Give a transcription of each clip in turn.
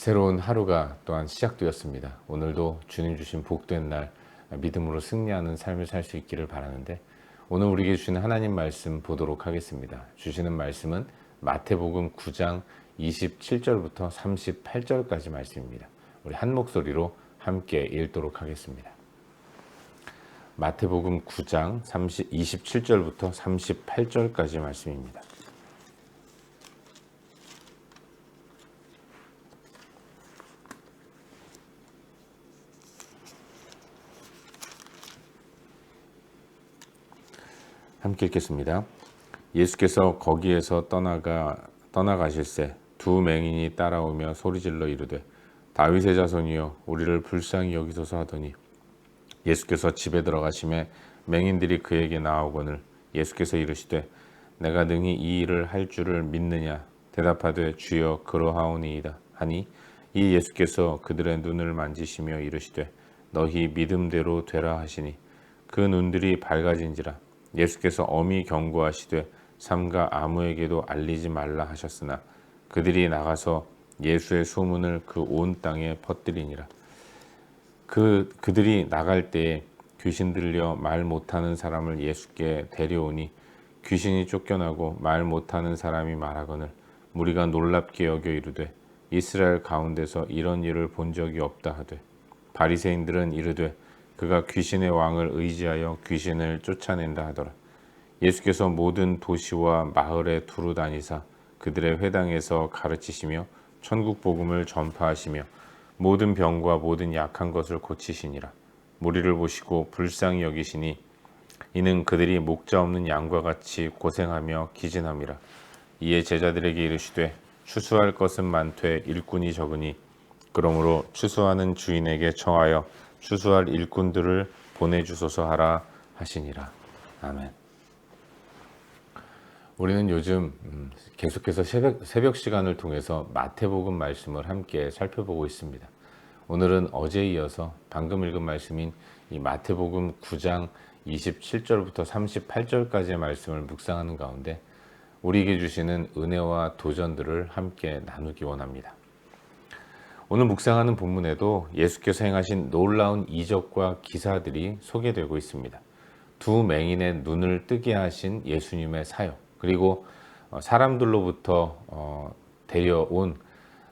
새로운 하루가 또한 시작되었습니다. 오늘도 주님 주신 복된 날 믿음으로 승리하는 삶을 살 수 있기를 바라는데 오늘 우리에게 주시는 하나님 말씀 보도록 하겠습니다. 주시는 말씀은 마태복음 9장 27절부터 38절까지 말씀입니다. 우리 한 목소리로 함께 읽도록 하겠습니다. 마태복음 9장 30, 27절부터 38절까지 말씀입니다. 함께 읽겠습니다. 예수께서 거기에서 떠나가 떠나가실새 두 맹인이 따라오며 소리질러 이르되 다윗의 자손이여 우리를 불쌍히 여기소서 하더니 예수께서 집에 들어가심에 맹인들이 그에게 나오거늘 예수께서 이르시되 내가 능히 이 일을 할 줄을 믿느냐? 대답하되 주여 그러하오니이다. 하니 이 예수께서 그들의 눈을 만지시며 이르시되 너희 믿음대로 되라 하시니 그 눈들이 밝아진지라 예수께서 엄히 경고하시되 삼가 아무에게도 알리지 말라 하셨으나 그들이 나가서 예수의 소문을 그 온 땅에 퍼뜨리니라. 그 그들이 나갈 때에 귀신 들려 말 못하는 사람을 예수께 데려오니 귀신이 쫓겨나고 말 못하는 사람이 말하거늘 무리가 놀랍게 여겨 이르되 이스라엘 가운데서 이런 일을 본 적이 없다 하되 바리새인들은 이르되 그가 귀신의 왕을 의지하여 귀신을 쫓아낸다 하더라. 예수께서 모든 도시와 마을에 두루 다니사 그들의 회당에서 가르치시며 천국 복음을 전파하시며 모든 병과 모든 약한 것을 고치시니라. 무리를 보시고 불쌍히 여기시니 이는 그들이 목자 없는 양과 같이 고생하며 기진함이라. 이에 제자들에게 이르시되 추수할 것은 많되 일꾼이 적으니 그러므로 추수하는 주인에게 청하여 추수할 일꾼들을 보내주소서 하라 하시니라. 아멘. 우리는 요즘 음, 계속해서 새벽, 새벽 시간을 통해서 마태복음 말씀을 함께 살펴보고 있습니다. 오늘은 어제에 이어서 방금 읽은 말씀인 이 마태복음 9장 27절부터 38절까지의 말씀을 묵상하는 가운데 우리에게 주시는 은혜와 도전들을 함께 나누기 원합니다. 오늘 묵상하는 본문에도 예수께서 행하신 놀라운 이적과 기사들이 소개되고 있습니다. 두 맹인의 눈을 뜨게 하신 예수님의 사역, 그리고 어, 사람들로부터 어, 데려온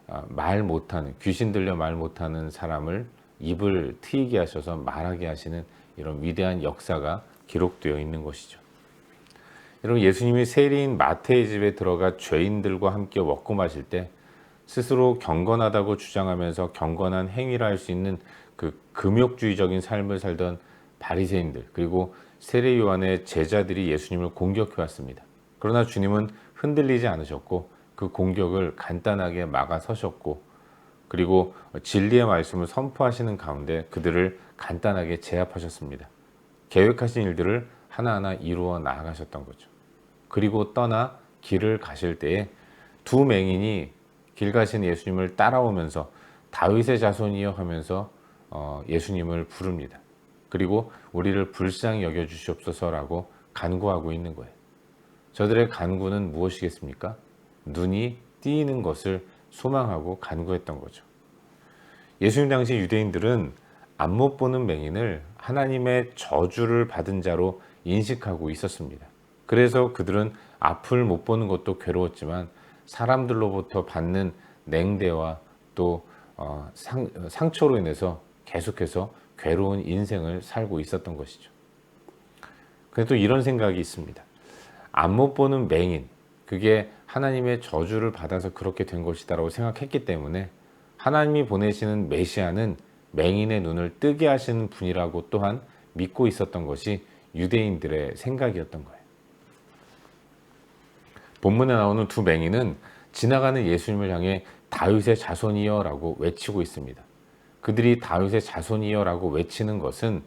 어, 말 못하는 귀신 들려 말 못하는 사람을 입을 트이게 하셔서 말하게 하시는 이런 위대한 역사가 기록되어 있는 것이죠. 여러분 예수님이 세리인 마태의 집에 들어가 죄인들과 함께 먹고 마실 때 스스로 경건하다고 주장하면서 경건한 행위를 할 수 있는 그 금욕주의적인 삶을 살던 바리새인들 그리고 세례 요한의 제자들이 예수님을 공격해 왔습니다. 그러나 주님은 흔들리지 않으셨고 그 공격을 간단하게 막아서셨고 그리고 진리의 말씀을 선포하시는 가운데 그들을 간단하게 제압하셨습니다. 계획하신 일들을 하나하나 이루어 나아가셨던 거죠. 그리고 떠나 길을 가실 때에 두 맹인이 길 가신 예수님을 따라오면서 다윗의 자손이여 하면서 어, 예수님을 부릅니다. 그리고 우리를 불쌍히 여겨 주시옵소서라고 간구하고 있는 거예요. 저들의 간구는 무엇이겠습니까? 눈이 띄는 것을 소망하고 간구했던 거죠. 예수님 당시 유대인들은 안 못 보는 맹인을 하나님의 저주를 받은 자로 인식하고 있었습니다. 그래서 그들은 앞을 못 보는 것도 괴로웠지만 사람들로부터 받는 냉대와 또 어, 상, 상처로 인해서 계속해서 괴로운 인생을 살고 있었던 것이죠. 그래도 이런 생각이 있습니다. 안 못 보는 맹인, 그게 하나님의 저주를 받아서 그렇게 된 것이다라고 생각했기 때문에 하나님이 보내시는 메시아는 맹인의 눈을 뜨게 하시는 분이라고 또한 믿고 있었던 것이 유대인들의 생각이었던 거예요. 본문에 나오는 두 맹인은 지나가는 예수님을 향해 다윗의 자손이여라고 외치고 있습니다. 그들이 다윗의 자손이여라고 외치는 것은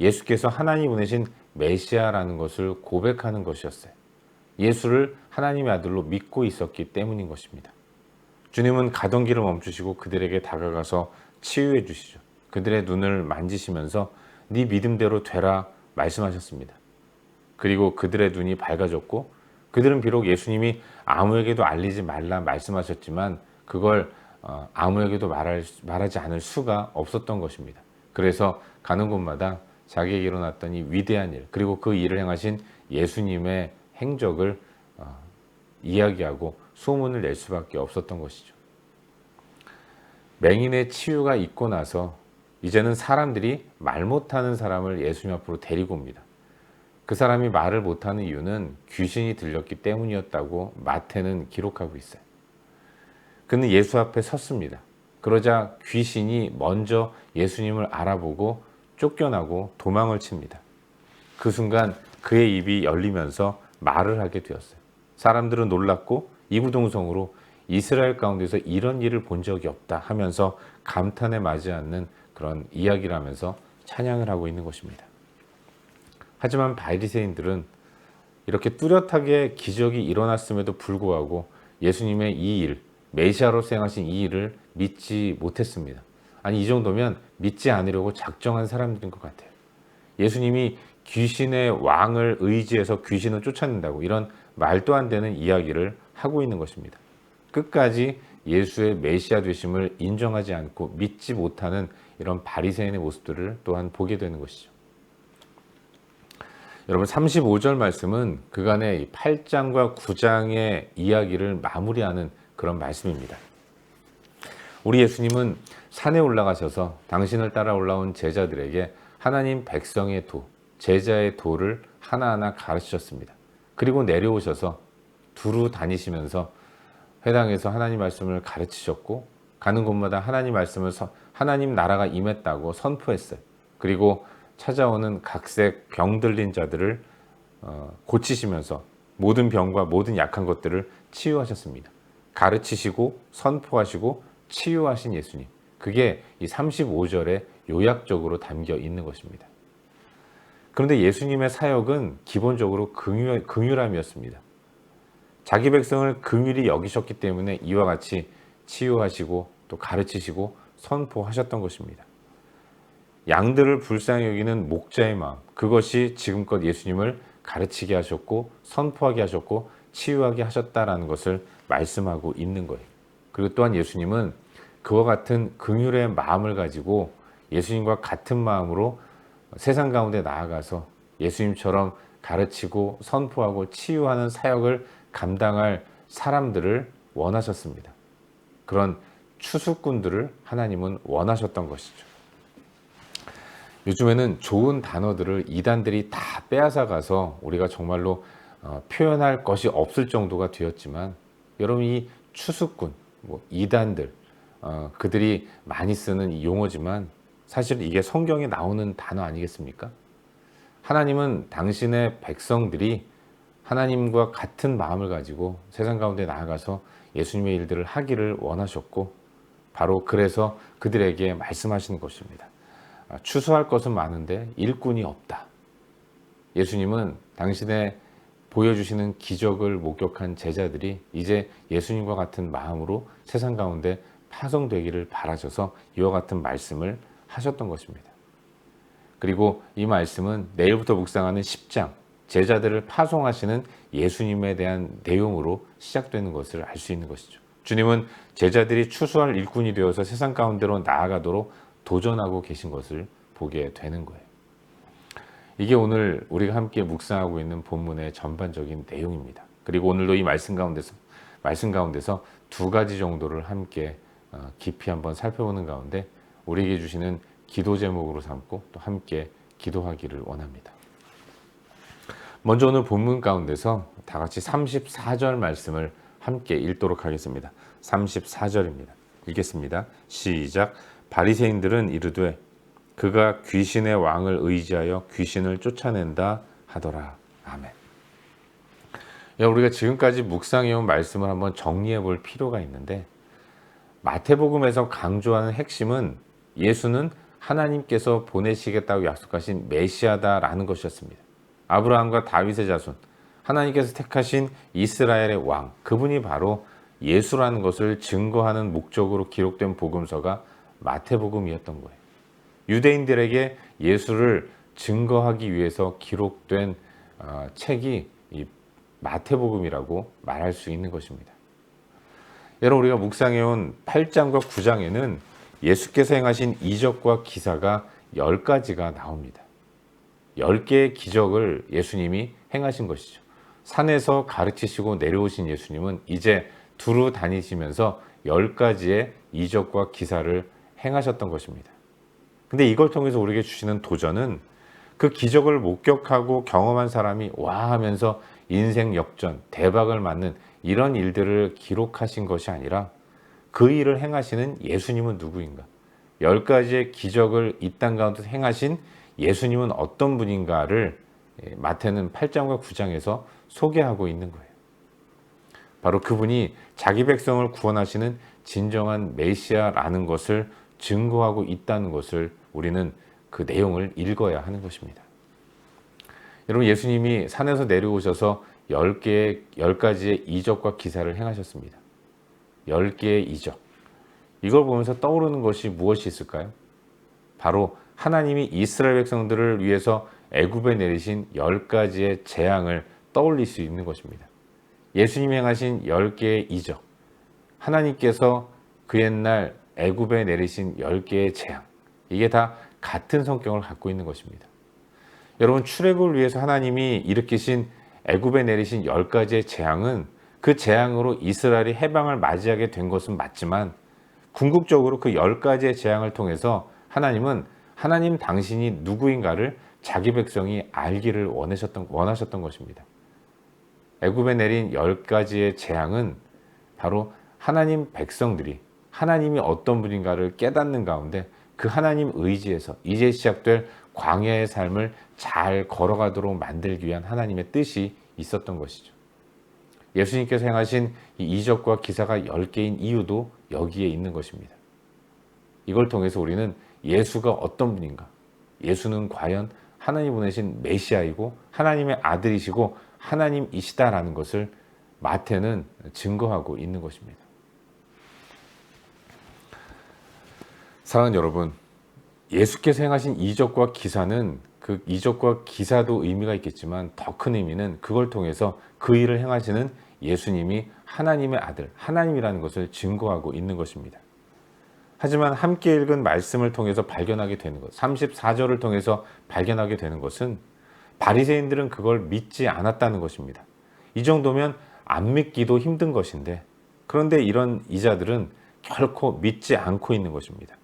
예수께서 하나님 보내신 메시아라는 것을 고백하는 것이었어요. 예수를 하나님의 아들로 믿고 있었기 때문인 것입니다. 주님은 가던 길을 멈추시고 그들에게 다가가서 치유해 주시죠. 그들의 눈을 만지시면서 네 믿음대로 되라 말씀하셨습니다. 그리고 그들의 눈이 밝아졌고 그들은 비록 예수님이 아무에게도 알리지 말라 말씀하셨지만 그걸 어, 아무에게도 말할, 말하지 않을 수가 없었던 것입니다. 그래서 가는 곳마다 자기에게 일어났던 이 위대한 일 그리고 그 일을 행하신 예수님의 행적을 어, 이야기하고 소문을 낼 수밖에 없었던 것이죠. 맹인의 치유가 있고 나서 이제는 사람들이 말 못하는 사람을 예수님 앞으로 데리고 옵니다. 그 사람이 말을 못하는 이유는 귀신이 들렸기 때문이었다고 마태는 기록하고 있어요. 그는 예수 앞에 섰습니다. 그러자 귀신이 먼저 예수님을 알아보고 쫓겨나고 도망을 칩니다. 그 순간 그의 입이 열리면서 말을 하게 되었어요. 사람들은 놀랐고 이구동성으로 이스라엘 가운데서 이런 일을 본 적이 없다 하면서 감탄에 맞지 않는 그런 이야기를 하면서 찬양을 하고 있는 것입니다. 하지만 바리새인들은 이렇게 뚜렷하게 기적이 일어났음에도 불구하고 예수님의 이 일, 메시아로 행하신 이 일을 믿지 못했습니다. 아니 이 정도면 믿지 않으려고 작정한 사람들인 것 같아요. 예수님이 귀신의 왕을 의지해서 귀신을 쫓아낸다고 이런 말도 안 되는 이야기를 하고 있는 것입니다. 끝까지 예수의 메시아 되심을 인정하지 않고 믿지 못하는 이런 바리새인의 모습들을 또한 보게 되는 것이죠. 여러분 35절 말씀은 그간의 8장과 9장의 이야기를 마무리하는 그런 말씀입니다. 우리 예수님은 산에 올라가셔서 당신을 따라 올라온 제자들에게 하나님 백성의 도, 제자의 도를 하나하나 가르치셨습니다. 그리고 내려오셔서 두루 다니시면서 회당에서 하나님 말씀을 가르치셨고 가는 곳마다 하나님 말씀을 하나님 나라가 임했다고 선포했어요. 그리고 찾아오는 각색 병 들린 자들을 어, 고치시면서 모든 병과 모든 약한 것들을 치유하셨습니다. 가르치시고 선포하시고 치유하신 예수님. 그게 이 35절에 요약적으로 담겨 있는 것입니다. 그런데 예수님의 사역은 기본적으로 긍휼, 긍휼함이었습니다. 자기 백성을 긍휼히 여기셨기 때문에 이와 같이 치유하시고 또 가르치시고 선포하셨던 것입니다. 양들을 불쌍히 여기는 목자의 마음, 그것이 지금껏 예수님을 가르치게 하셨고 선포하게 하셨고 치유하게 하셨다라는 것을 말씀하고 있는 거예요. 그리고 또한 예수님은 그와 같은 긍휼의 마음을 가지고 예수님과 같은 마음으로 세상 가운데 나아가서 예수님처럼 가르치고 선포하고 치유하는 사역을 감당할 사람들을 원하셨습니다. 그런 추수꾼들을 하나님은 원하셨던 것이죠. 요즘에는 좋은 단어들을 이단들이 다 빼앗아 가서 우리가 정말로 어, 표현할 것이 없을 정도가 되었지만 여러분 이 추수꾼, 뭐 이단들 어, 그들이 많이 쓰는 이 용어지만 사실 이게 성경에 나오는 단어 아니겠습니까? 하나님은 당신의 백성들이 하나님과 같은 마음을 가지고 세상 가운데 나아가서 예수님의 일들을 하기를 원하셨고 바로 그래서 그들에게 말씀하시는 것입니다. 아, 추수할 것은 많은데 일꾼이 없다. 예수님은 당신의 보여주시는 기적을 목격한 제자들이 이제 예수님과 같은 마음으로 세상 가운데 파송되기를 바라셔서 이와 같은 말씀을 하셨던 것입니다. 그리고 이 말씀은 내일부터 묵상하는 10장 제자들을 파송하시는 예수님에 대한 내용으로 시작되는 것을 알 수 있는 것이죠. 주님은 제자들이 추수할 일꾼이 되어서 세상 가운데로 나아가도록 도전하고 계신 것을 보게 되는 거예요. 이게 오늘 우리가 함께 묵상하고 있는 본문의 전반적인 내용입니다. 그리고 오늘도 이 말씀 가운데서 말씀 가운데서 두 가지 정도를 함께 어, 깊이 한번 살펴보는 가운데 우리에게 주시는 기도 제목으로 삼고 또 함께 기도하기를 원합니다. 먼저 오늘 본문 가운데서 다 같이 34절 말씀을 함께 읽도록 하겠습니다. 34절입니다. 읽겠습니다. 시작. 바리새인들은 이르되 그가 귀신의 왕을 의지하여 귀신을 쫓아낸다 하더라. 아멘. 우리가 지금까지 묵상해온 말씀을 한번 정리해 볼 필요가 있는데 마태복음에서 강조하는 핵심은 예수는 하나님께서 보내시겠다고 약속하신 메시아다라는 것이었습니다. 아브라함과 다윗의 자손, 하나님께서 택하신 이스라엘의 왕, 그분이 바로 예수라는 것을 증거하는 목적으로 기록된 복음서가 마태복음이었던 거예요. 유대인들에게 예수를 증거하기 위해서 기록된 어, 책이 이 마태복음이라고 말할 수 있는 것입니다. 여러분 우리가 묵상해온 8장과 9장에는 예수께서 행하신 이적과 기사가 10가지가 나옵니다. 10개의 기적을 예수님이 행하신 것이죠. 산에서 가르치시고 내려오신 예수님은 이제 두루 다니시면서 10가지의 이적과 기사를 행하셨던 것입니다. 근데 이걸 통해서 우리에게 주시는 도전은 그 기적을 목격하고 경험한 사람이 와 하면서 인생 역전, 대박을 맞는 이런 일들을 기록하신 것이 아니라 그 일을 행하시는 예수님은 누구인가? 열 가지의 기적을 이 땅 가운데 행하신 예수님은 어떤 분인가를 예, 마태는 8장과 9장에서 소개하고 있는 거예요. 바로 그분이 자기 백성을 구원하시는 진정한 메시아라는 것을 증거하고 있다는 것을 우리는 그 내용을 읽어야 하는 것입니다. 여러분 예수님이 산에서 내려오셔서 10개의 10가지의 이적과 기사를 행하셨습니다. 10개의 이적. 이걸 보면서 떠오르는 것이 무엇이 있을까요? 바로 하나님이 이스라엘 백성들을 위해서 애굽에 내리신 10가지의 재앙을 떠올릴 수 있는 것입니다. 예수님이 행하신 10개의 이적. 하나님께서 그 옛날 애굽에 내리신 10개의 재앙. 이게 다 같은 성격을 갖고 있는 것입니다. 여러분 출애굽을 위해서 하나님이 일으키신 애굽에 내리신 열 가지의 재앙은 그 재앙으로 이스라엘이 해방을 맞이하게 된 것은 맞지만 궁극적으로 그열 가지의 재앙을 통해서 하나님은 하나님 당신이 누구인가를 자기 백성이 알기를 원하셨던, 원하셨던 것입니다. 애굽에 내린 열 가지의 재앙은 바로 하나님 백성들이 하나님이 어떤 분인가를 깨닫는 가운데 그 하나님 의지에서 이제 시작될 광야의 삶을 잘 걸어가도록 만들기 위한 하나님의 뜻이 있었던 것이죠. 예수님께서 행하신 이 이적과 기사가 10개인 이유도 여기에 있는 것입니다. 이걸 통해서 우리는 예수가 어떤 분인가, 예수는 과연 하나님 보내신 메시아이고 하나님의 아들이시고 하나님이시다라는 것을 마태는 증거하고 있는 것입니다. 사랑하는 여러분, 예수께서 행하신 이적과 기사는 그 이적과 기사도 의미가 있겠지만 더 큰 의미는 그걸 통해서 그 일을 행하시는 예수님이 하나님의 아들, 하나님이라는 것을 증거하고 있는 것입니다. 하지만 함께 읽은 말씀을 통해서 발견하게 되는 것, 34절을 통해서 발견하게 되는 것은 바리새인들은 그걸 믿지 않았다는 것입니다. 이 정도면 안 믿기도 힘든 것인데 그런데 이런 이자들은 결코 믿지 않고 있는 것입니다.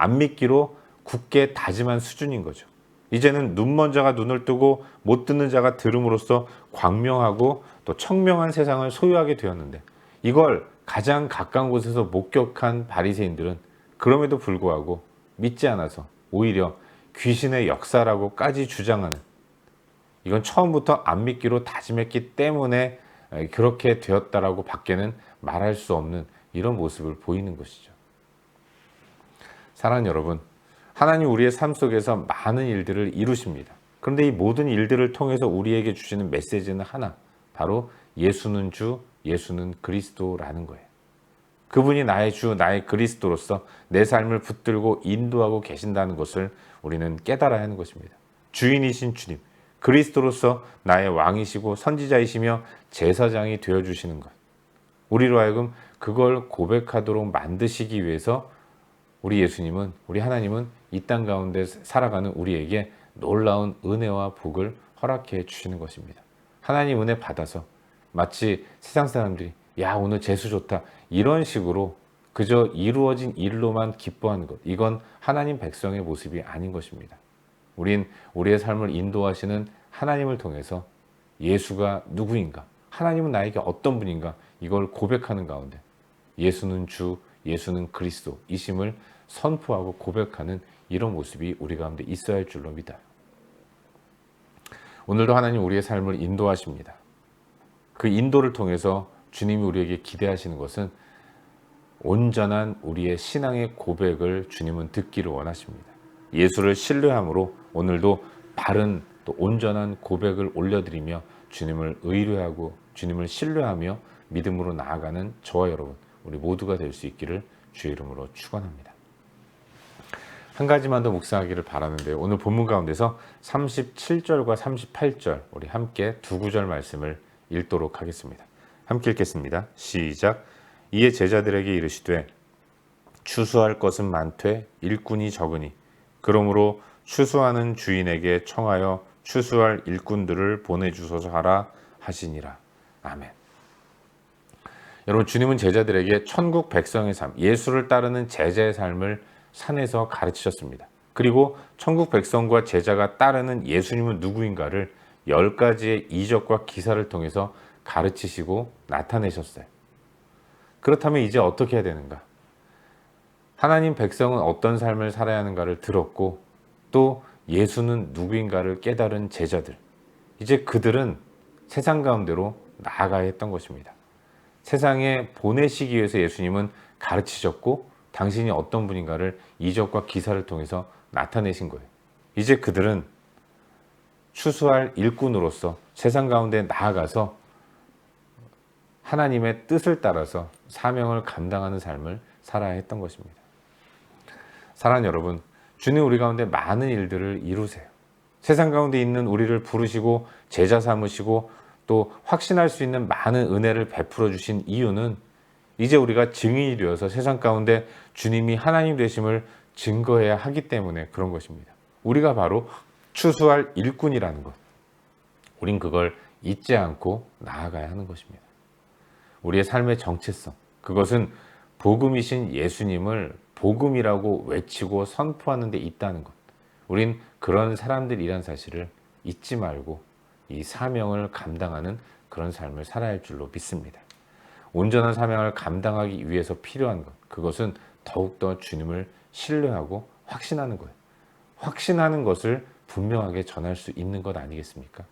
안 믿기로 굳게 다짐한 수준인 거죠. 이제는 눈먼 자가 눈을 뜨고 못 듣는 자가 들음으로써 광명하고 또 청명한 세상을 소유하게 되었는데 이걸 가장 가까운 곳에서 목격한 바리새인들은 그럼에도 불구하고 믿지 않아서 오히려 귀신의 역사라고까지 주장하는 이건 처음부터 안 믿기로 다짐했기 때문에 그렇게 되었다라고 밖에는 말할 수 없는 이런 모습을 보이는 것이죠. 사랑하는 여러분, 하나님 우리의 삶 속에서 많은 일들을 이루십니다. 그런데 이 모든 일들을 통해서 우리에게 주시는 메시지는 하나, 바로 예수는 주, 예수는 그리스도라는 거예요. 그분이 나의 주, 나의 그리스도로서 내 삶을 붙들고 인도하고 계신다는 것을 우리는 깨달아야 하는 것입니다. 주인이신 주님, 그리스도로서 나의 왕이시고 선지자이시며 제사장이 되어 주시는 것. 우리로 하여금 그걸 고백하도록 만드시기 위해서 우리 예수님은 우리 하나님은 이 땅 가운데 살아가는 우리에게 놀라운 은혜와 복을 허락해 주시는 것입니다. 하나님 은혜 받아서 마치 세상 사람들이 야 오늘 재수 좋다 이런 식으로 그저 이루어진 일로만 기뻐하는 것 이건 하나님 백성의 모습이 아닌 것입니다. 우린 우리의 삶을 인도하시는 하나님을 통해서 예수가 누구인가 하나님은 나에게 어떤 분인가 이걸 고백하는 가운데 예수는 주 예수는 그리스도 이심을 선포하고 고백하는 이런 모습이 우리 가운데 있어야 할 줄로 믿어요. 오늘도 하나님 우리의 삶을 인도하십니다. 그 인도를 통해서 주님이 우리에게 기대하시는 것은 온전한 우리의 신앙의 고백을 주님은 듣기를 원하십니다. 예수를 신뢰함으로 오늘도 바른 또 온전한 고백을 올려드리며 주님을 의뢰하고 주님을 신뢰하며 믿음으로 나아가는 저와 여러분 우리 모두가 될 수 있기를 주의 이름으로 축원합니다. 한 가지만 더 묵상하기를 바라는데요. 오늘 본문 가운데서 37절과 38절 우리 함께 두 구절 말씀을 읽도록 하겠습니다. 함께 읽겠습니다. 시작. 이에 제자들에게 이르시되 추수할 것은 많되 일꾼이 적으니 그러므로 추수하는 주인에게 청하여 추수할 일꾼들을 보내주소서 하라 하시니라. 아멘. 여러분 주님은 제자들에게 천국 백성의 삶, 예수를 따르는 제자의 삶을 산에서 가르치셨습니다. 그리고 천국 백성과 제자가 따르는 예수님은 누구인가를 열 가지의 이적과 기사를 통해서 가르치시고 나타내셨어요. 그렇다면 이제 어떻게 해야 되는가? 하나님 백성은 어떤 삶을 살아야 하는가를 들었고 또 예수는 누구인가를 깨달은 제자들. 이제 그들은 세상 가운데로 나아가야 했던 것입니다. 세상에 보내시기 위해서 예수님은 가르치셨고 당신이 어떤 분인가를 이적과 기사를 통해서 나타내신 거예요. 이제 그들은 추수할 일꾼으로서 세상 가운데 나아가서 하나님의 뜻을 따라서 사명을 감당하는 삶을 살아야 했던 것입니다. 사랑하는 여러분, 주님 우리 가운데 많은 일들을 이루세요. 세상 가운데 있는 우리를 부르시고 제자 삼으시고 또 확신할 수 있는 많은 은혜를 베풀어 주신 이유는 이제 우리가 증인이 되어서 세상 가운데 주님이 하나님 되심을 증거해야 하기 때문에 그런 것입니다. 우리가 바로 추수할 일꾼이라는 것. 우린 그걸 잊지 않고 나아가야 하는 것입니다. 우리의 삶의 정체성. 그것은 복음이신 예수님을 복음이라고 외치고 선포하는 데 있다는 것. 우린 그런 사람들이란 사실을 잊지 말고 이 사명을 감당하는 그런 삶을 살아야 할 줄로 믿습니다. 온전한 사명을 감당하기 위해서 필요한 것. 그것은 더욱더 주님을 신뢰하고 확신하는 거예요. 확신하는 것을 분명하게 전할 수 있는 것 아니겠습니까?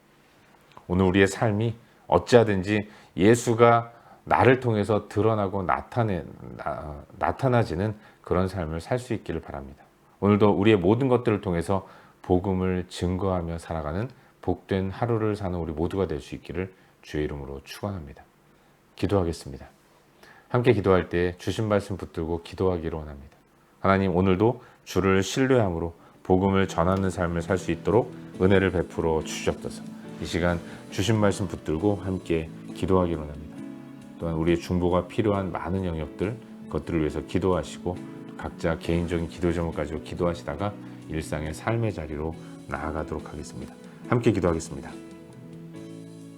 오늘 우리의 삶이 어찌하든지 예수가 나를 통해서 드러나고 나타내, 나, 나타나지는 그런 삶을 살 수 있기를 바랍니다. 오늘도 우리의 모든 것들을 통해서 복음을 증거하며 살아가는 복된 하루를 사는 우리 모두가 될 수 있기를 주의 이름으로 축원합니다. 기도하겠습니다. 함께 기도할 때 주신 말씀 붙들고 기도하기를 원합니다. 하나님 오늘도 주를 신뢰함으로 복음을 전하는 삶을 살 수 있도록 은혜를 베풀어 주시옵소서. 이 시간 주신 말씀 붙들고 함께 기도하기를 원합니다. 또한 우리의 중보가 필요한 많은 영역들 그것들을 위해서 기도하시고 각자 개인적인 기도 제목 가지고 기도하시다가 일상의 삶의 자리로 나아가도록 하겠습니다. 함께 기도하겠습니다.